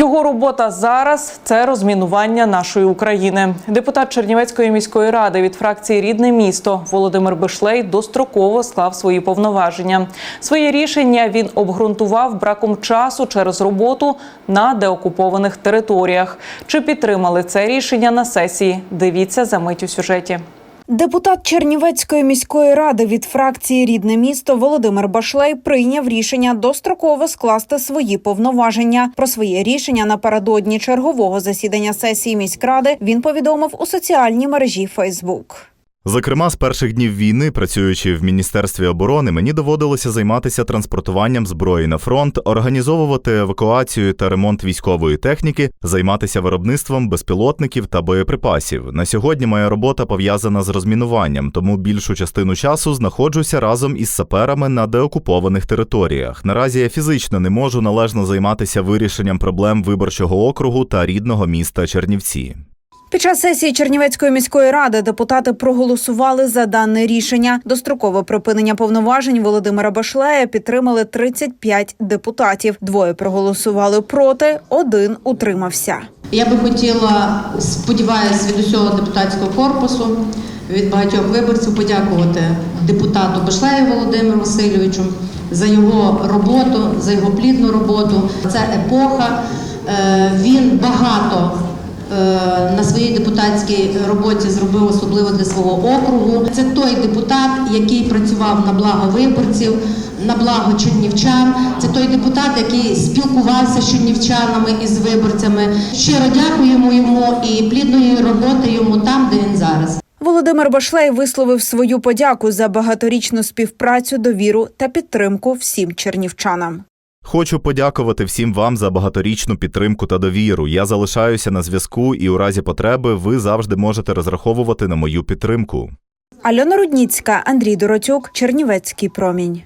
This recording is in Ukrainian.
Його робота зараз це розмінування нашої України. Депутат Чернівецької міської ради від фракції Рідне місто Володимир Бишлей достроково склав свої повноваження. Своє рішення він обґрунтував браком часу через роботу на деокупованих територіях. Чи підтримали це рішення на сесії? Дивіться за мить у сюжеті. Депутат Чернівецької міської ради від фракції Рідне місто Володимир Башлей прийняв рішення достроково скласти свої повноваження. Про своє рішення напередодні чергового засідання сесії міськради він повідомив у соціальній мережі Фейсбук. Зокрема, з перших днів війни, працюючи в міністерстві оборони, мені доводилося займатися транспортуванням зброї на фронт, організовувати евакуацію та ремонт військової техніки, займатися виробництвом безпілотників та боєприпасів. На сьогодні моя робота пов'язана з розмінуванням, тому більшу частину часу знаходжуся разом із саперами на деокупованих територіях. Наразі я фізично не можу належно займатися вирішенням проблем виборчого округу та рідного міста Чернівці. Під час сесії Чернівецької міської ради депутати проголосували за дане рішення. Дострокове припинення повноважень Володимира Башлея підтримали 35 депутатів. Двоє проголосували проти, один утримався. Я би хотіла, сподіваюся, від усього депутатського корпусу, від багатьох виборців подякувати депутату Башлею Володимиру Васильовичу за його роботу, за його плідну роботу. Це епоха. Е, Він багато на своїй депутатській роботі зробив особливо для свого округу. Це той депутат, який працював на благо виборців, на благо чернівчан. Це той депутат, який спілкувався з чернівчанами і з виборцями. Щиро дякуємо йому і плідної роботи йому там, де він зараз. Володимир Башлей висловив свою подяку за багаторічну співпрацю, довіру та підтримку всім чернівчанам. Хочу подякувати всім вам за багаторічну підтримку та довіру. Я залишаюся на зв'язку, і у разі потреби ви завжди можете розраховувати на мою підтримку. Альона Рудніцька, Андрій Доротюк, Чернівецький промінь.